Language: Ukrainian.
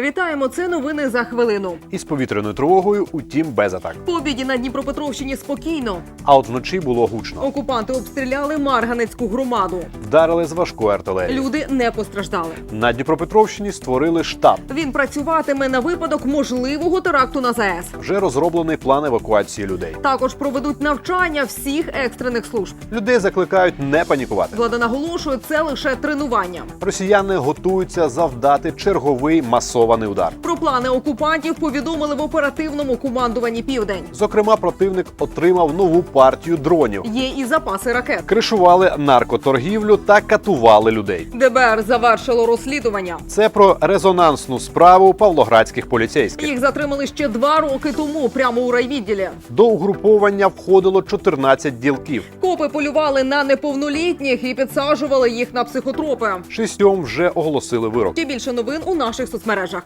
Вітаємо! Це новини за хвилину. Із повітряною тривогою, утім без атак. По обіді на Дніпропетровщині спокійно. А от вночі було гучно. Окупанти обстріляли Марганецьку громаду. Вдарили з важкої артилерії. Люди не постраждали. На Дніпропетровщині створили штаб. Він працюватиме на випадок можливого теракту на ЗАЕС. Вже розроблений план евакуації людей. Також проведуть навчання всіх екстрених служб. Людей закликають не панікувати. Влада наголошує, це лише тренування. Росіяни готуються завдати черговий масований удар. Про плани окупантів повідомили в оперативному командуванні Південь. Зокрема, противник отримав нову партію дронів. Є і запаси ракет. Кришували наркоторгівлю та катували людей. ДБР завершило розслідування. Це про резонансну справу павлоградських поліцейських. Їх затримали ще два роки тому, прямо у райвідділі. До угруповання входило 14 ділків. Копи полювали на неповнолітніх і підсаджували їх на психотропи. Шістьом вже оголосили вирок. Ще більше новин у наших соцмережах.